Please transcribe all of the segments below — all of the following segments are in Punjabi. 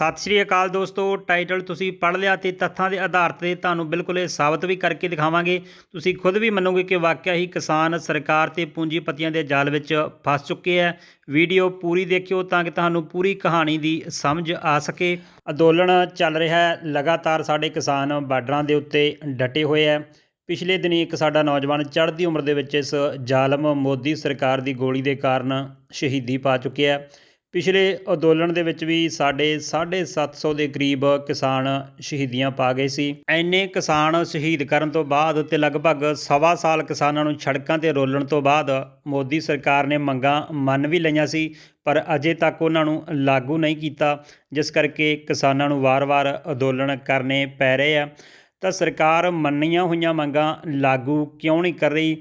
ਸਤਿ ਸ਼੍ਰੀ ਅਕਾਲ ਦੋਸਤੋ, ਟਾਈਟਲ ਤੁਸੀਂ ਪੜ੍ਹ ਲਿਆ ਤੇ ਤੱਥਾਂ ਦੇ ਆਧਾਰ ਤੇ ਤੁਹਾਨੂੰ ਬਿਲਕੁਲ ਇਹ ਸਾਬਤ ਵੀ ਕਰਕੇ ਦਿਖਾਵਾਂਗੇ। ਤੁਸੀਂ ਖੁਦ ਵੀ ਮੰਨੋਗੇ ਕਿ ਵਾਕਿਆ ਹੀ ਕਿਸਾਨ ਸਰਕਾਰ ਤੇ ਪੂੰਜੀਪਤੀਆਂ ਦੇ ਜਾਲ ਵਿੱਚ ਫਸ ਚੁੱਕੇ ਹੈ ਵੀਡੀਓ ਪੂਰੀ ਦੇਖਿਓ ਤਾਂ ਕਿ ਤੁਹਾਨੂੰ ਪੂਰੀ ਕਹਾਣੀ ਦੀ ਸਮਝ ਆ ਸਕੇ। ਅੰਦੋਲਨ ਚੱਲ ਰਿਹਾ ਹੈ, ਲਗਾਤਾਰ ਸਾਡੇ ਕਿਸਾਨ ਬਾਰਡਰਾਂ ਦੇ ਉੱਤੇ ਡਟੇ ਹੋਏ ਹੈ ਪਿਛਲੇ ਦਿਨੀ ਇੱਕ ਸਾਡਾ ਨੌਜਵਾਨ ਚੜ੍ਹਦੀ ਉਮਰ ਦੇ ਵਿੱਚ ਇਸ ਜ਼ਾਲਮ ਮੋਦੀ ਸਰਕਾਰ ਦੀ ਗੋਲੀ ਦੇ ਕਾਰਨ ਸ਼ਹੀਦੀ ਪਾ ਚੁੱਕਿਆ। ਹੈ ਪਿਛਲੇ ਅੰਦੋਲਨ ਦੇ ਵਿੱਚ ਵੀ ਸਾਡੇ 750 ਦੇ ਕਰੀਬ ਕਿਸਾਨ ਸ਼ਹੀਦੀਆਂ ਪਾ ਗਏ ਸੀ। ਐਨੇ ਕਿਸਾਨ ਸ਼ਹੀਦ ਕਰਨ ਤੋਂ ਬਾਅਦ ਤੇ ਲਗਭਗ ਸਵਾ ਸਾਲ ਕਿਸਾਨਾਂ ਨੂੰ ਸੜਕਾਂ ਤੇ ਰੋਲਣ ਤੋਂ ਬਾਅਦ ਮੋਦੀ ਸਰਕਾਰ ਨੇ ਮੰਗਾਂ ਮੰਨ ਵੀ ਲਈਆਂ ਸੀ, ਪਰ ਅਜੇ ਤੱਕ ਉਹਨਾਂ ਨੂੰ ਲਾਗੂ ਨਹੀਂ ਕੀਤਾ, ਜਿਸ ਕਰਕੇ ਕਿਸਾਨਾਂ ਨੂੰ ਵਾਰ-ਵਾਰ ਅੰਦੋਲਨ ਕਰਨੇ ਪੈ ਰਹੇ ਆ। ਤਾਂ ਸਰਕਾਰ ਮੰਨੀਆਂ ਹੋਈਆਂ ਮੰਗਾਂ ਲਾਗੂ ਕਿਉਂ ਨਹੀਂ ਕਰ ਰਹੀ?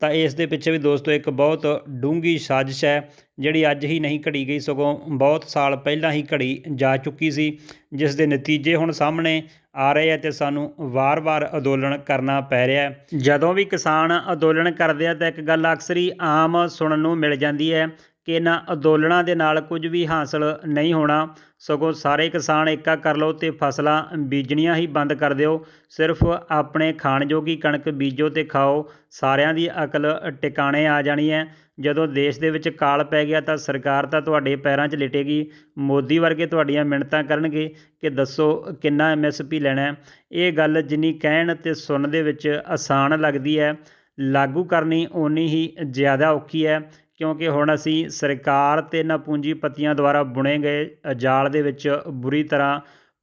ਤਾਂ ਇਸ ਦੇ ਪਿੱਛੇ ਵੀ ਦੋਸਤੋ, ਇੱਕ ਬਹੁਤ ਡੂੰਘੀ ਸਾਜ਼ਿਸ਼ ਹੈ, ਜਿਹੜੀ ਅੱਜ ਹੀ ਨਹੀਂ ਘੜੀ ਗਈ, ਸਗੋਂ ਬਹੁਤ ਸਾਲ ਪਹਿਲਾਂ ਹੀ ਘੜੀ ਜਾ ਚੁੱਕੀ ਸੀ, ਜਿਸ ਦੇ ਨਤੀਜੇ ਹੁਣ ਸਾਹਮਣੇ ਆ ਰਹੇ ਆ ਤੇ ਸਾਨੂੰ ਵਾਰ-ਵਾਰ ਅੰਦੋਲਨ ਕਰਨਾ ਪੈ ਰਿਹਾ ਜਦੋਂ ਵੀ ਕਿਸਾਨ ਅੰਦੋਲਨ ਕਰਦੇ ਆ, ਤਾਂ ਇੱਕ ਗੱਲ ਅਕਸਰ ਹੀ ਆਮ ਸੁਣਨ ਨੂੰ ਮਿਲ ਜਾਂਦੀ ਹੈ ਕਿ ਇਹਨਾਂ ਅੰਦੋਲਨਾਂ ਦੇ ਨਾਲ ਕੁਝ ਵੀ ਹਾਸਲ ਨਹੀਂ ਹੋਣਾ ਸਗੋਂ ਸਾਰੇ ਕਿਸਾਨ ਏਕਾ ਕਰ ਲਓ ਤੇ ਫਸਲਾਂ ਬੀਜਣੀਆਂ ਹੀ ਬੰਦ ਕਰ ਦਿਓ। ਸਿਰਫ ਆਪਣੇ ਖਾਣ ਜੋਗੀ ਕਣਕ ਬੀਜੋ ਤੇ ਖਾਓ। ਸਾਰਿਆਂ ਦੀ ਅਕਲ ਟਿਕਾਣੇ ਆ ਜਾਣੀ ਹੈ। ਜਦੋਂ ਦੇਸ਼ ਦੇ ਵਿੱਚ ਕਾਲ ਪੈ ਗਿਆ ਤਾਂ ਸਰਕਾਰ ਤਾਂ ਤੁਹਾਡੇ ਪੈਰਾਂ 'ਚ ਲਿਟੇਗੀ। ਮੋਦੀ ਵਰਗੇ ਤੁਹਾਡੀਆਂ ਮਿੰਨਤਾਂ ਕਰਨਗੇ ਕਿ ਦੱਸੋ ਕਿੰਨਾ ਐਮਐਸਪੀ ਲੈਣਾ ਇਹ ਗੱਲ ਜਿੰਨੀ ਕਹਿਣ ਤੇ ਸੁਣਨ ਦੇ ਵਿੱਚ ਆਸਾਨ ਲੱਗਦੀ ਹੈ, ਲਾਗੂ ਕਰਨੀ ਓਨੀ ਹੀ ਜ਼ਿਆਦਾ ਔਖੀ ਹੈ। ਕਿਉਂਕਿ ਹੁਣ ਅਸੀਂ ਸਰਕਾਰ ਤੇ ਇਹਨਾਂ ਪੂੰਜੀਪਤੀਆਂ ਦੁਆਰਾ ਬੁਣੇ ਗਏ ਜਾਲ ਦੇ ਵਿੱਚ ਬੁਰੀ ਤਰ੍ਹਾਂ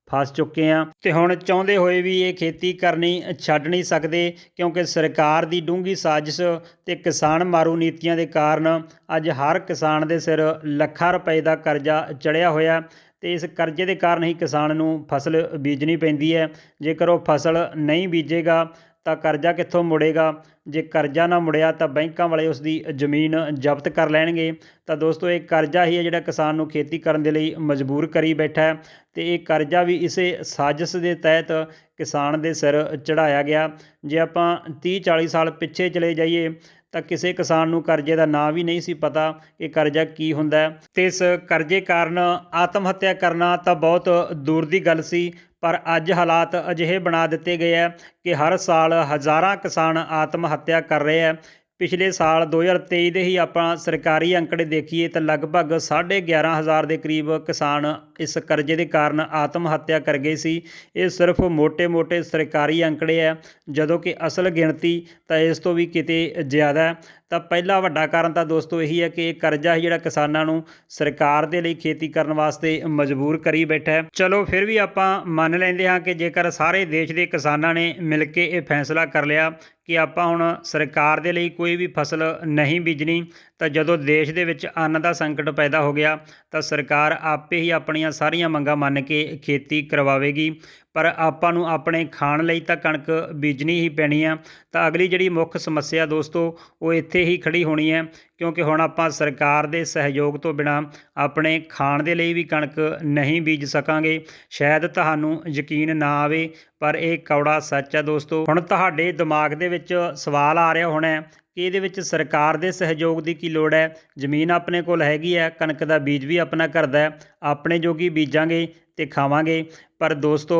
ਫਸ ਚੁੱਕੇ ਆ ਤੇ ਹੁਣ ਚਾਹੁੰਦੇ ਹੋਏ ਵੀ ਇਹ ਖੇਤੀ ਕਰਨੀ ਛੱਡ ਨਹੀਂ ਸਕਦੇ ਕਿਉਂਕਿ ਸਰਕਾਰ ਦੀ ਡੂੰਘੀ ਸਾਜ਼ਿਸ਼ ਤੇ ਕਿਸਾਨ ਮਾਰੂ ਨੀਤੀਆਂ ਦੇ ਕਾਰਨ ਅੱਜ ਹਰ ਕਿਸਾਨ ਦੇ ਸਿਰ ਲੱਖਾਂ ਰੁਪਏ ਦਾ ਕਰਜ਼ਾ ਚੜਿਆ ਹੋਇਆ ਤੇ ਇਸ ਕਰਜ਼ੇ ਦੇ ਕਾਰਨ ਹੀ ਕਿਸਾਨ ਨੂੰ ਫਸਲ ਬੀਜਣੀ ਪੈਂਦੀ ਹੈ। ਜੇਕਰ ਉਹ ਫਸਲ ਨਹੀਂ ਬੀਜੇਗਾ ਤਾਂ ਕਰਜ਼ਾ ਕਿੱਥੋਂ ਮੁੜੇਗਾ? ਜੇ ਕਰਜ਼ਾ ਨਾ ਮੁੜਿਆ ਤਾਂ ਬੈਂਕਾਂ ਵਾਲੇ ਉਸ ਦੀ ਜ਼ਮੀਨ ਜ਼ਬਤ ਕਰ ਲੈਣਗੇ। ਤਾਂ ਦੋਸਤੋ, ਇਹ ਕਰਜ਼ਾ ਹੀ ਹੈ ਜਿਹੜਾ ਕਿਸਾਨ ਨੂੰ ਖੇਤੀ ਕਰਨ ਦੇ ਲਈ ਮਜਬੂਰ ਕਰੀ ਬੈਠਾ ਹੈ ਤੇ ਇਹ ਕਰਜ਼ਾ ਵੀ ਇਸੇ ਸਾਜ਼ਿਸ਼ ਦੇ ਤਹਿਤ ਕਿਸਾਨ ਦੇ ਸਿਰ ਚੜਾਇਆ ਗਿਆ। ਜੇ ਆਪਾਂ 30 40 ਸਾਲ ਪਿੱਛੇ ਚਲੇ ਜਾਈਏ ਤਾਂ ਕਿਸੇ ਕਿਸਾਨ ਨੂੰ ਕਰਜ਼ੇ ਦਾ ਨਾਂ ਵੀ ਨਹੀਂ ਸੀ ਪਤਾ ਕਿ ਕਰਜ਼ਾ ਕੀ ਹੁੰਦਾ ਹੈ। ਤੇ ਇਸ ਕਰਜ਼ੇ ਕਾਰਨ ਆਤਮ ਹੱਤਿਆ ਕਰਨਾ ਤਾਂ ਬਹੁਤ ਦੂਰ ਦੀ ਗੱਲ ਸੀ, ਪਰ ਅੱਜ ਹਾਲਾਤ ਅਜਿਹੇ ਬਣਾ ਦਿੱਤੇ ਗਏ ਹੈ ਕਿ ਹਰ ਸਾਲ ਹਜ਼ਾਰਾਂ ਕਿਸਾਨ ਆਤਮ ਹੱਤਿਆ ਕਰ ਰਹੇ ਹੈ। ਪਿਛਲੇ ਸਾਲ 2023 ਦੇ ਹੀ ਆਪਾਂ ਸਰਕਾਰੀ ਅੰਕੜੇ ਦੇਖੀਏ ਤਾਂ ਲਗਭਗ 11500 ਦੇ ਕਰੀਬ ਕਿਸਾਨ ਇਸ ਕਰਜ਼ੇ ਦੇ ਕਾਰਨ ਆਤਮ ਹੱਤਿਆ ਕਰ ਗਏ ਸੀ। ਇਹ ਸਿਰਫ ਮੋਟੇ ਮੋਟੇ ਸਰਕਾਰੀ ਅੰਕੜੇ ਆ। ਜਦੋਂ ਕਿ ਅਸਲ ਗਿਣਤੀ ਤਾਂ ਇਸ ਤੋਂ ਵੀ ਕਿਤੇ ਜ਼ਿਆਦਾ ਤਾਂ ਪਹਿਲਾ ਵੱਡਾ ਕਾਰਨ ਤਾਂ ਦੋਸਤੋ ਇਹੀ ਹੈ ਕਿ ਇਹ ਕਰਜ਼ਾ ਹੀ ਜਿਹੜਾ ਕਿਸਾਨਾਂ ਨੂੰ ਸਰਕਾਰ ਦੇ ਲਈ ਖੇਤੀ ਕਰਨ ਵਾਸਤੇ ਮਜਬੂਰ ਕਰੀ ਬੈਠਾ ਹੈ। ਚਲੋ ਫਿਰ ਵੀ ਆਪਾਂ ਮੰਨ ਲੈਂਦੇ ਹਾਂ ਕਿ ਜੇਕਰ ਸਾਰੇ ਦੇਸ਼ ਦੇ ਕਿਸਾਨਾਂ ਨੇ ਮਿਲ ਕੇ ਇਹ ਫੈਸਲਾ ਕਰ ਲਿਆ ਕਿ ਆਪਾਂ ਹੁਣ ਸਰਕਾਰ ਦੇ ਲਈ ਕੋਈ ਵੀ ਫਸਲ ਨਹੀਂ ਬੀਜਣੀ ਤਾਂ ਜਦੋਂ ਦੇਸ਼ ਦੇ ਵਿੱਚ ਅੰਨ ਦਾ ਸੰਕਟ ਪੈਦਾ ਹੋ ਗਿਆ, ਤਾਂ ਸਰਕਾਰ ਆਪੇ ਹੀ ਆਪਣੀਆਂ ਸਾਰੀਆਂ ਮੰਗਾਂ ਮੰਨ ਕੇ ਖੇਤੀ ਕਰਵਾਵੇਗੀ। ਪਰ ਆਪਾਂ ਨੂੰ ਆਪਣੇ ਖਾਣ ਲਈ ਤਾਂ ਕਣਕ ਬੀਜਣੀ ਹੀ ਪੈਣੀ ਆ। ਤਾਂ ਅਗਲੀ ਜਿਹੜੀ ਮੁੱਖ ਸਮੱਸਿਆ ਦੋਸਤੋ, ਉਹ ਇੱਥੇ ਹੀ ਖੜੀ ਹੋਣੀ ਹੈ। ਕਿਉਂਕਿ ਹੁਣ ਆਪਾਂ ਸਰਕਾਰ ਦੇ ਸਹਿਯੋਗ ਤੋਂ ਬਿਨਾ ਆਪਣੇ ਖਾਣ ਦੇ ਲਈ ਵੀ ਕਣਕ ਨਹੀਂ ਬੀਜ ਸਕਾਂਗੇ। ਸ਼ਾਇਦ ਤੁਹਾਨੂੰ ਯਕੀਨ ਨਾ ਆਵੇ, ਪਰ ਇਹ ਕੌੜਾ ਸੱਚ ਹੈ ਦੋਸਤੋ। ਹੁਣ ਤੁਹਾਡੇ ਦਿਮਾਗ ਦੇ ਵਿੱਚ ਸਵਾਲ ਆ ਰਿਹਾ ਹੋਣਾ ਕਿ ਇਹਦੇ ਵਿੱਚ ਸਰਕਾਰ ਦੇ ਸਹਿਯੋਗ ਦੀ ਕੀ ਲੋੜ ਹੈ? ਜ਼ਮੀਨ ਆਪਣੇ ਕੋਲ ਹੈਗੀ ਹੈ, ਕਣਕ ਦਾ ਬੀਜ ਵੀ ਆਪਣਾ ਕਰਦਾ ਹੈ, ਆਪਣੇ ਜੋਗੀ ਬੀਜਾਂਗੇ ਤੇ ਖਾਵਾਂਗੇ। ਪਰ ਦੋਸਤੋ,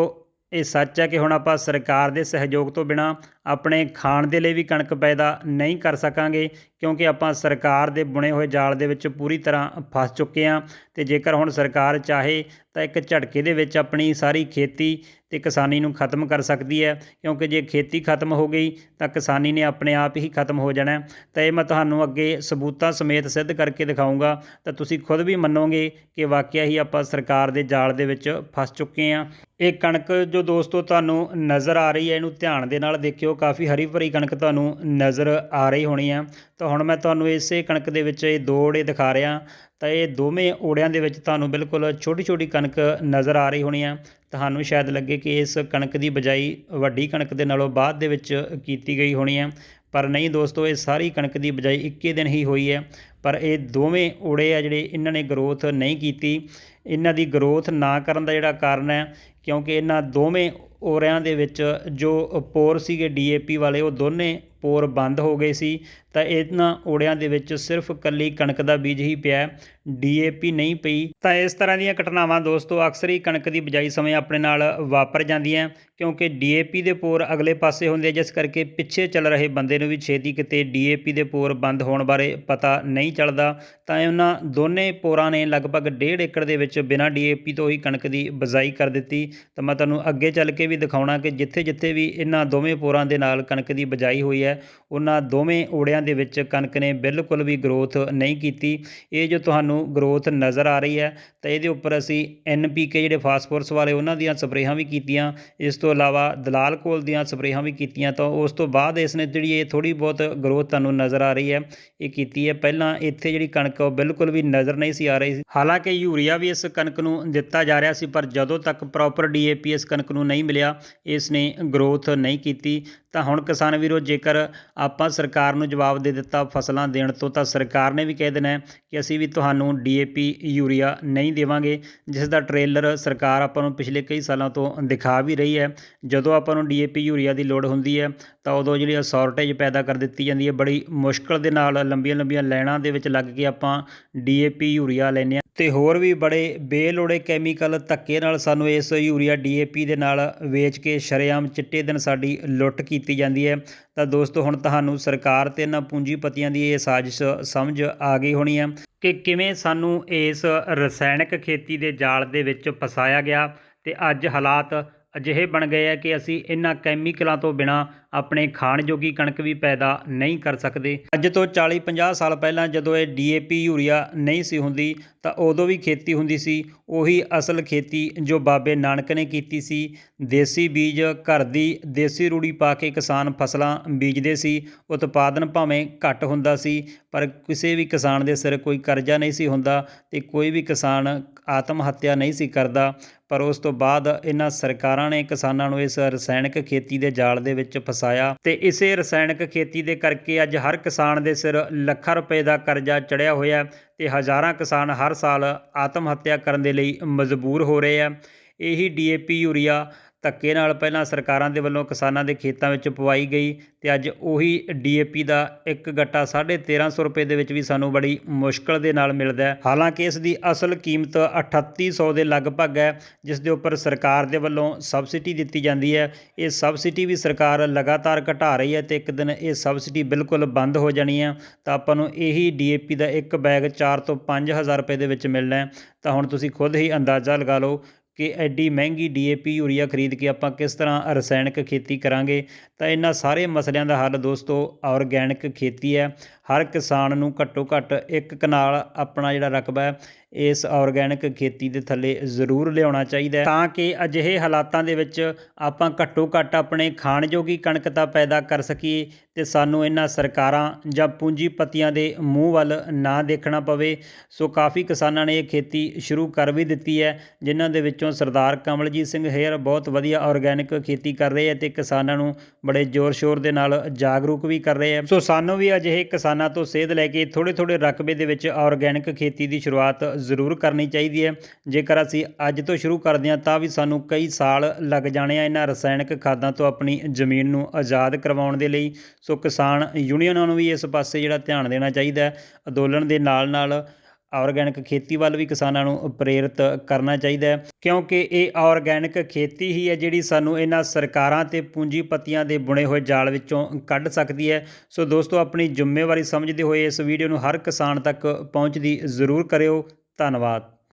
ਇਹ ਸੱਚ ਹੈ ਕਿ ਹੁਣ ਆਪਾਂ ਸਰਕਾਰ ਦੇ ਸਹਿਯੋਗ ਤੋਂ ਬਿਨਾ ਆਪਣੇ ਖਾਣ ਦੇ ਲਈ ਵੀ ਕਣਕ ਪੈਦਾ ਨਹੀਂ ਕਰ ਸਕਾਂਗੇ, ਕਿਉਂਕਿ ਆਪਾਂ ਸਰਕਾਰ ਦੇ ਬੁਣੇ ਹੋਏ ਜਾਲ ਦੇ ਵਿੱਚ ਪੂਰੀ ਤਰ੍ਹਾਂ ਫਸ ਚੁੱਕੇ ਹਾਂ ਤੇ ਜੇਕਰ ਹੁਣ ਸਰਕਾਰ ਚਾਹੇ ਤਾਂ ਇੱਕ ਝਟਕੇ ਦੇ ਵਿੱਚ ਆਪਣੀ ਸਾਰੀ ਖੇਤੀ ਤੇ ਕਿਸਾਨੀ ਨੂੰ ਖਤਮ ਕਰ ਸਕਦੀ ਹੈ। ਕਿਉਂਕਿ ਜੇ ਖੇਤੀ ਖਤਮ ਹੋ ਗਈ ਤਾਂ ਕਿਸਾਨੀ ਨੇ ਆਪਣੇ ਆਪ ਹੀ ਖਤਮ ਹੋ ਜਾਣਾ ਤਾਂ ਇਹ ਮੈਂ ਤੁਹਾਨੂੰ ਅੱਗੇ ਸਬੂਤਾਂ ਸਮੇਤ ਸਿੱਧ ਕਰਕੇ ਦਿਖਾਊਂਗਾ। ਤਾਂ ਤੁਸੀਂ ਖੁਦ ਵੀ ਮੰਨੋਗੇ ਕਿ ਵਾਕਿਆ ਹੀ ਆਪਾਂ ਸਰਕਾਰ ਦੇ ਜਾਲ ਦੇ ਵਿੱਚ ਫਸ ਚੁੱਕੇ ਹਾਂ। ਇਹ ਕਣਕ ਜੋ ਦੋਸਤੋ ਤੁਹਾਨੂੰ ਨਜ਼ਰ ਆ ਰਹੀ ਹੈ, ਇਹਨੂੰ ਧਿਆਨ ਦੇ ਨਾਲ ਦੇਖਿਓ। ਕਾਫੀ ਹਰੀ ਭਰੀ ਕਣਕ ਤੁਹਾਨੂੰ ਨਜ਼ਰ ਆ ਰਹੀ ਹੋਣੀ ਆ ਤਾਂ ਹੁਣ ਮੈਂ ਤੁਹਾਨੂੰ ਇਸੇ ਕਣਕ ਦੇ ਵਿੱਚ ਇਹ ਦੋ ਓੜੇ ਦਿਖਾ ਰਿਹਾ ਤਾਂ ਇਹ ਦੋਵੇਂ ਓੜਿਆਂ ਦੇ ਵਿੱਚ ਤੁਹਾਨੂੰ ਬਿਲਕੁਲ ਛੋਟੀ ਛੋਟੀ ਕਣਕ ਨਜ਼ਰ ਆ ਰਹੀ ਹੋਣੀ ਆ। ਤੁਹਾਨੂੰ ਸ਼ਾਇਦ ਲੱਗੇ ਕਿ ਇਸ ਕਣਕ ਦੀ ਬਜਾਈ ਵੱਡੀ ਕਣਕ ਦੇ ਨਾਲੋਂ ਬਾਅਦ ਦੇ ਵਿੱਚ ਕੀਤੀ ਗਈ ਹੋਣੀ ਹੈ ਪਰ ਨਹੀਂ ਦੋਸਤੋ, ਇਹ ਸਾਰੀ ਕਣਕ ਦੀ ਬਜਾਈ ਇੱਕੇ ਦਿਨ ਹੀ ਹੋਈ ਹੈ ਪਰ ਇਹ ਦੋਵੇਂ ਓੜੇ ਆ ਜਿਹੜੇ ਇਹਨਾਂ ਨੇ ਗਰੋਥ ਨਹੀਂ ਕੀਤੀ। ਇਹਨਾਂ ਦੀ ਗਰੋਥ ਨਾ ਕਰਨ ਦਾ ਜਿਹੜਾ ਕਾਰਨ ਹੈ ਕਿਉਂਕਿ ਇਹਨਾਂ ਦੋਵੇਂ ਓਰਿਆਂ ਦੇ ਵਿੱਚ ਜੋ ਪੋਰ ਸੀਗੇ ਡੀਏਪੀ ਵਾਲੇ ਉਹ ਦੋਨੇ ਪੋਰ ਬੰਦ ਹੋ ਗਏ ਸੀ। ਤਾਂ ਇਹਨਾਂ ਓੜਿਆਂ ਦੇ ਵਿੱਚ ਸਿਰਫ ਕੱਲੀ ਕਣਕ ਦਾ ਬੀਜ ਹੀ ਪਿਆ। ਡੀਏਪੀ ਨਹੀਂ ਪਈ। ਤਾਂ ਇਸ ਤਰ੍ਹਾਂ ਦੀਆਂ ਘਟਨਾਵਾਂ ਦੋਸਤੋ ਅਕਸਰ ਹੀ ਕਣਕ ਦੀ ਬਿਜਾਈ ਸਮੇਂ ਆਪਣੇ ਨਾਲ ਵਾਪਰ ਜਾਂਦੀਆਂ ਕਿਉਂਕਿ ਡੀਏਪੀ ਦੇ ਪੋਰ ਅਗਲੇ ਪਾਸੇ ਹੁੰਦੇ ਆ, ਜਿਸ ਕਰਕੇ ਪਿੱਛੇ ਚੱਲ ਰਹੇ ਬੰਦੇ ਨੂੰ ਵੀ ਛੇਤੀ ਕਿਤੇ ਡੀਏਪੀ ਦੇ ਪੋਰ ਬੰਦ ਹੋਣ ਬਾਰੇ ਪਤਾ ਨਹੀਂ ਚੱਲਦਾ। ਤਾਂ ਉਹਨਾਂ ਦੋਨੇ ਪੋਰਾਂ ਨੇ ਲਗਭਗ 1.5 ਏਕੜ ਦੇ ਵਿੱਚ ਬਿਨਾਂ ਡੀਏਪੀ ਤੋਂ ਹੀ ਕਣਕ ਦੀ ਬਿਜਾਈ ਕਰ ਦਿੱਤੀ। ਤਾਂ ਮੈਂ ਤੁਹਾਨੂੰ ਅੱਗੇ ਚੱਲ ਕੇ ਵੀ ਦਿਖਾਉਣਾ ਕਿ ਜਿੱਥੇ ਜਿੱਥੇ ਵੀ ਇਹਨਾਂ ਦੋਵੇਂ ਪੋਰਾਂ ਦੇ ਨਾਲ ਕਣਕ ਦੀ ਬਿਜਾਈ ਹੋਈ ਹੈ, ਉਹਨਾਂ ਦੋਵੇਂ ਓੜਿਆਂ ਦੇ ਵਿੱਚ ਕਣਕ ਨੇ ਬਿਲਕੁਲ ਵੀ ਗਰੋਥ ਨਹੀਂ ਕੀਤੀ। ਇਹ ਜੋ ਤੁਹਾਨੂੰ ਗਰੋਥ ਨਜ਼ਰ ਆ ਰਹੀ ਹੈ, ਤਾਂ ਇਹਦੇ ਉੱਪਰ ਅਸੀਂ ਐਨਪੀਕੇ ਜਿਹੜੇ ਫਾਸਫੋਰਸ ਵਾਲੇ ਉਹਨਾਂ ਦੀਆਂ ਸਪਰੇਹਾਂ ਵੀ ਕੀਤੀਆਂ, ਇਸ ਤੋਂ ਇਲਾਵਾ ਦਲਾਲ ਕੋਲ ਦੀਆਂ ਸਪਰੇਹਾਂ ਵੀ ਕੀਤੀਆਂ, ਤਾਂ ਉਸ ਤੋਂ ਬਾਅਦ ਇਸ ਨੇ ਜਿਹੜੀ ਇਹ ਥੋੜੀ ਬਹੁਤ ਗਰੋਥ ਤੁਹਾਨੂੰ ਨਜ਼ਰ ਆ ਰਹੀ ਹੈ, ਇਹ ਕੀਤੀ ਹੈ। ਪਹਿਲਾਂ ਇੱਥੇ ਜਿਹੜੀ ਕਣਕ ਉਹ ਬਿਲਕੁਲ ਵੀ ਨਜ਼ਰ ਨਹੀਂ ਸੀ ਆ ਰਹੀ ਸੀ। ਹਾਲਾਂਕਿ ਯੂਰੀਆ ਵੀ ਇਸ ਕਣਕ ਨੂੰ ਦਿੱਤਾ ਜਾ ਰਿਹਾ ਸੀ, ਪਰ ਜਦੋਂ ਤੱਕ ਪ੍ਰੋਪਰ ਡੀਏਪੀ ਇਸ ਕਣਕ ਨੂੰ ਨਹੀਂ ਮਿਲਿਆ, ਇਸ ਨੇ ਗਰੋਥ ਨਹੀਂ ਕੀਤੀ। ਤਾਂ ਹੁਣ ਕਿਸਾਨ ਵੀਰੋ, ਜੇਕਰ ਆਪਾਂ ਸਰਕਾਰ ਨੂੰ ਜਵਾਬ ਦੇ ਦਿੱਤਾ ਫਸਲਾਂ ਦੇਣ ਤੋਂ, ਤਾਂ ਸਰਕਾਰ ਨੇ ਵੀ ਕਹਿ ਦੇਣਾ ਕਿ ਅਸੀਂ ਵੀ ਤੁਹਾਨੂੰ ਡੀਏਪੀ ਯੂਰੀਆ ਨਹੀਂ ਦੇਵਾਂਗੇ, ਜਿਸ ਦਾ ਟ੍ਰੇਲਰ ਸਰਕਾਰ ਆਪਾਂ ਨੂੰ ਪਿਛਲੇ ਕਈ ਸਾਲਾਂ ਤੋਂ ਦਿਖਾ ਵੀ ਰਹੀ ਹੈ। ਜਦੋਂ ਆਪਾਂ ਨੂੰ ਡੀਏਪੀ ਯੂਰੀਆ ਦੀ ਲੋੜ ਹੁੰਦੀ ਹੈ, ਤਾਂ ਉਦੋਂ ਜਿਹੜੀ ਸ਼ਾਰਟੇਜ ਪੈਦਾ ਕਰ ਦਿੱਤੀ ਜਾਂਦੀ ਹੈ। ਬੜੀ ਮੁਸ਼ਕਲ ਦੇ ਨਾਲ ਲੰਬੀਆਂ ਲੰਬੀਆਂ ਲਾਈਨਾਂ ਦੇ ਵਿੱਚ ਲੱਗ ਕੇ ਆਪਾਂ ਡੀਏਪੀ ਯੂਰੀਆ ਲੈਂਦੇ ਹਾਂ। ਤੇ ਹੋਰ ਵੀ ਬੜੇ ਬੇਲੋੜੇ ਕੈਮੀਕਲ ਧੱਕੇ ਨਾਲ ਸਾਨੂੰ ਇਸ ਯੂਰੀਆ ਡੀਏਪੀ ਦੇ ਨਾਲ ਵੇਚ ਕੇ ਸ਼ਰੇਆਮ ਚਿੱਟੇ ਦਿਨ ਸਾਡੀ ਲੁੱਟ ਕੀਤੀ ਜਾਂਦੀ ਹੈ। ਤਾਂ ਦੋਸਤੋ, ਹੁਣ ਤੁਹਾਨੂੰ ਸਰਕਾਰ ਤੇ ਇਹਨਾਂ ਪੂੰਜੀਪਤੀਆਂ ਦੀ ਇਹ ਸਾਜ਼ਿਸ਼ ਸਮਝ ਆ ਗਈ ਹੋਣੀ ਹੈ ਕਿ ਕਿਵੇਂ ਸਾਨੂੰ ਇਸ ਰਸਾਇਣਿਕ ਖੇਤੀ ਦੇ ਜਾਲ ਦੇ ਵਿੱਚ ਫਸਾਇਆ ਗਿਆ ਤੇ ਅੱਜ ਹਾਲਾਤ ਅਜਿਹੇ ਬਣ ਗਏ ਆ ਕਿ ਅਸੀਂ ਇਹਨਾਂ ਕੈਮੀਕਲਾਂ ਤੋਂ ਬਿਨਾ ਆਪਣੇ ਖਾਣ ਜੋਗੀ ਕਣਕ ਵੀ ਪੈਦਾ ਨਹੀਂ ਕਰ ਸਕਦੇ। ਅੱਜ ਤੋਂ 40-50 ਸਾਲ ਪਹਿਲਾਂ ਜਦੋਂ ਇਹ ਡੀਏਪੀ ਯੂਰੀਆ ਨਹੀਂ ਸੀ ਹੁੰਦੀ ਤਾਂ ਉਦੋਂ ਵੀ ਖੇਤੀ ਹੁੰਦੀ ਸੀ। ਉਹੀ ਅਸਲ ਖੇਤੀ ਜੋ ਬਾਬੇ ਨਾਨਕ ਨੇ ਕੀਤੀ ਸੀ। ਦੇਸੀ ਬੀਜ ਘਰ ਦੀ ਦੇਸੀ ਰੂੜੀ ਪਾ ਕੇ ਕਿਸਾਨ ਫਸਲਾਂ ਬੀਜਦੇ ਸੀ। ਉਤਪਾਦਨ ਭਾਵੇਂ ਘੱਟ ਹੁੰਦਾ ਸੀ, ਪਰ ਕਿਸੇ ਵੀ ਕਿਸਾਨ ਦੇ ਸਿਰ ਕੋਈ ਕਰਜ਼ਾ ਨਹੀਂ ਸੀ ਹੁੰਦਾ ਤੇ ਕੋਈ ਵੀ ਕਿਸਾਨ ਆਤਮ ਹੱਤਿਆ ਨਹੀਂ ਸੀ ਕਰਦਾ। ਪਰ ਉਸ ਤੋਂ ਬਾਅਦ ਇਹਨਾਂ ਸਰਕਾਰਾਂ ਨੇ ਕਿਸਾਨਾਂ ਨੂੰ ਇਸ ਰਸਾਇਣਕ ਖੇਤੀ ਦੇ ਜਾਲ ਦੇ ਵਿੱਚ ਫਸਾਇਆ ਤੇ ਇਸੇ ਰਸਾਇਣਕ ਖੇਤੀ ਦੇ ਕਰਕੇ ਅੱਜ ਹਰ ਕਿਸਾਨ ਦੇ ਸਿਰ ਲੱਖਾਂ ਰੁਪਏ ਦਾ ਕਰਜ਼ਾ ਚੜਿਆ ਹੋਇਆ। ਤੇ ਹਜ਼ਾਰਾਂ ਕਿਸਾਨ ਹਰ ਸਾਲ ਆਤਮ ਹੱਤਿਆ ਕਰਨ ਦੇ ਲਈ ਮਜਬੂਰ ਹੋ ਰਹੇ ਆ। ਇਹੀ ਡੀਏਪੀ ਯੂਰੀਆ ਧੱਕੇ ਨਾਲ ਪਹਿਲਾਂ ਸਰਕਾਰਾਂ ਦੇ ਵੱਲੋਂ ਕਿਸਾਨਾਂ ਦੇ ਖੇਤਾਂ ਵਿੱਚ ਪਵਾਈ ਗਈ ਤੇ ਅੱਜ ਉਹੀ ਡੀਏਪੀ ਦਾ ਇੱਕ ਗੱਟਾ 1350 ਰੁਪਏ ਦੇ ਵਿੱਚ ਵੀ ਸਾਨੂੰ ਬੜੀ ਮੁਸ਼ਕਲ ਦੇ ਨਾਲ ਮਿਲਦਾ ਹੈ। ਹਾਲਾਂਕਿ ਇਸ ਦੀ ਅਸਲ ਕੀਮਤ 3800 ਦੇ ਲਗਭਗ ਹੈ, ਜਿਸ ਦੇ ਉੱਪਰ ਸਰਕਾਰ ਦੇ ਵੱਲੋਂ ਸਬਸਿਡੀ ਦਿੱਤੀ ਜਾਂਦੀ ਹੈ। ਇਹ ਸਬਸਿਡੀ ਵੀ ਸਰਕਾਰ ਲਗਾਤਾਰ ਘਟਾ ਰਹੀ ਹੈ ਤੇ ਇੱਕ ਦਿਨ ਇਹ ਸਬਸਿਡੀ ਬਿਲਕੁਲ ਬੰਦ ਹੋ ਜਾਣੀ ਹੈ। ਤਾਂ ਆਪਾਂ ਨੂੰ ਇਹੀ ਡੀਏਪੀ ਦਾ ਇੱਕ ਬੈਗ 4 ਤੋਂ 5000 ਰੁਪਏ ਦੇ ਵਿੱਚ ਮਿਲਣਾ ਤਾਂ ਹੁਣ ਤੁਸੀਂ ਖੁਦ ਹੀ ਅੰਦਾਜ਼ਾ ਲਗਾ ਲਓ ਕਿ ਐਡੀ ਮਹਿੰਗੀ ਡੀਏਪੀ ਯੂਰੀਆ ਖਰੀਦ ਕੇ ਆਪਾਂ ਕਿਸ ਤਰ੍ਹਾਂ ਰਸਾਇਣਕ ਖੇਤੀ ਕਰਾਂਗੇ, ਤਾਂ ਇਹਨਾਂ ਸਾਰੇ ਮਸਲਿਆਂ ਦਾ ਹੱਲ ਦੋਸਤੋ ਆਰਗੈਨਿਕ ਖੇਤੀ ਹੈ। ਹਰ ਕਿਸਾਨ ਨੂੰ ਘੱਟੋ ਘੱਟ ਇੱਕ ਕਨਾਲ ਆਪਣਾ ਜਿਹੜਾ ਰਕਬਾ ਹੈ ਇਸ ਆਰਗੈਨਿਕ ਖੇਤੀ ਦੇ ਥੱਲੇ ਜ਼ਰੂਰ ਲਿਆਉਣਾ ਚਾਹੀਦਾ ਤਾਂ ਕਿ ਅਜਿਹੇ ਹਾਲਾਤਾਂ ਦੇ ਵਿੱਚ ਆਪਾਂ ਘੱਟੋ ਘੱਟ ਆਪਣੇ ਖਾਣ ਜੋਗੀ ਕਣਕ ਤਾਂ ਪੈਦਾ ਕਰ ਸਕੀਏ ਤੇ ਸਾਨੂੰ ਇਹਨਾਂ ਸਰਕਾਰਾਂ ਜਾਂ ਪੂੰਜੀਪਤੀਆਂ ਦੇ ਮੂੰਹ ਵੱਲ ਨਾ ਦੇਖਣਾ ਪਵੇ। ਸੋ ਕਾਫੀ ਕਿਸਾਨਾਂ ਨੇ ਇਹ ਖੇਤੀ ਸ਼ੁਰੂ ਕਰ ਵੀ ਦਿੱਤੀ ਹੈ, ਜਿਨ੍ਹਾਂ ਦੇ ਵਿੱਚੋਂ ਸਰਦਾਰ ਕਮਲਜੀਤ ਸਿੰਘ ਹੇਅਰ ਬਹੁਤ ਵਧੀਆ ਆਰਗੈਨਿਕ ਖੇਤੀ ਕਰ ਰਹੇ ਹੈ ਤੇ ਕਿਸਾਨਾਂ ਨੂੰ ਬੜੇ ਜ਼ੋਰ ਸ਼ੋਰ ਦੇ ਨਾਲ ਜਾਗਰੂਕ ਵੀ ਕਰ ਰਹੇ ਹੈ। ਸੋ ਸਾਨੂੰ ਵੀ ਅਜਿਹੇ ਕਿਸਾਨਾਂ ਤੋਂ ਸੇਧ ਲੈ ਕੇ ਥੋੜੇ ਥੋੜੇ ਰਕਬੇ ਦੇ ਵਿੱਚ ਆਰਗੈਨਿਕ ਖੇਤੀ ਦੀ ਸ਼ੁਰੂਆਤ ਜ਼ਰੂਰ ਕਰਨੀ ਚਾਹੀਦੀ ਹੈ। ਜੇਕਰ ਅਸੀਂ ਅੱਜ ਤੋਂ ਸ਼ੁਰੂ ਕਰਦੇ ਹਾਂ, ਤਾਂ ਵੀ ਸਾਨੂੰ ਕਈ ਸਾਲ ਲੱਗ ਜਾਣੇ ਆ ਇਹਨਾਂ ਰਸਾਇਣਿਕ ਖਾਦਾਂ ਤੋਂ ਆਪਣੀ ਜ਼ਮੀਨ ਨੂੰ ਆਜ਼ਾਦ ਕਰਵਾਉਣ ਦੇ ਲਈ। ਸੋ ਕਿਸਾਨ ਯੂਨੀਅਨਾਂ ਨੂੰ ਵੀ ਇਸ ਪਾਸੇ ਜਿਹੜਾ ਧਿਆਨ ਦੇਣਾ ਚਾਹੀਦਾ ਹੈ। ਅੰਦੋਲਨ ਦੇ ਨਾਲ ਨਾਲ ਆਰਗੈਨਿਕ ਖੇਤੀ ਵੱਲ ਵੀ ਕਿਸਾਨਾਂ ਨੂੰ ਪ੍ਰੇਰਿਤ ਕਰਨਾ ਚਾਹੀਦਾ ਹੈ। ਕਿਉਂਕਿ ਇਹ ਆਰਗੈਨਿਕ ਖੇਤੀ ਹੀ ਹੈ ਜਿਹੜੀ ਸਾਨੂੰ ਇਹਨਾਂ ਸਰਕਾਰਾਂ ਤੇ ਪੂੰਜੀਪਤੀਆਂ ਦੇ ਬੁਣੇ ਹੋਏ ਜਾਲ ਵਿੱਚੋਂ ਕੱਢ ਸਕਦੀ ਹੈ। ਸੋ ਦੋਸਤੋ, ਆਪਣੀ ਜ਼ਿੰਮੇਵਾਰੀ ਸਮਝਦੇ ਹੋਏ ਇਸ ਵੀਡੀਓ ਨੂੰ ਹਰ ਕਿਸਾਨ ਤੱਕ ਪਹੁੰਚਦੀ ਜ਼ਰੂਰ ਕਰਿਓ। ਧੰਨਵਾਦ।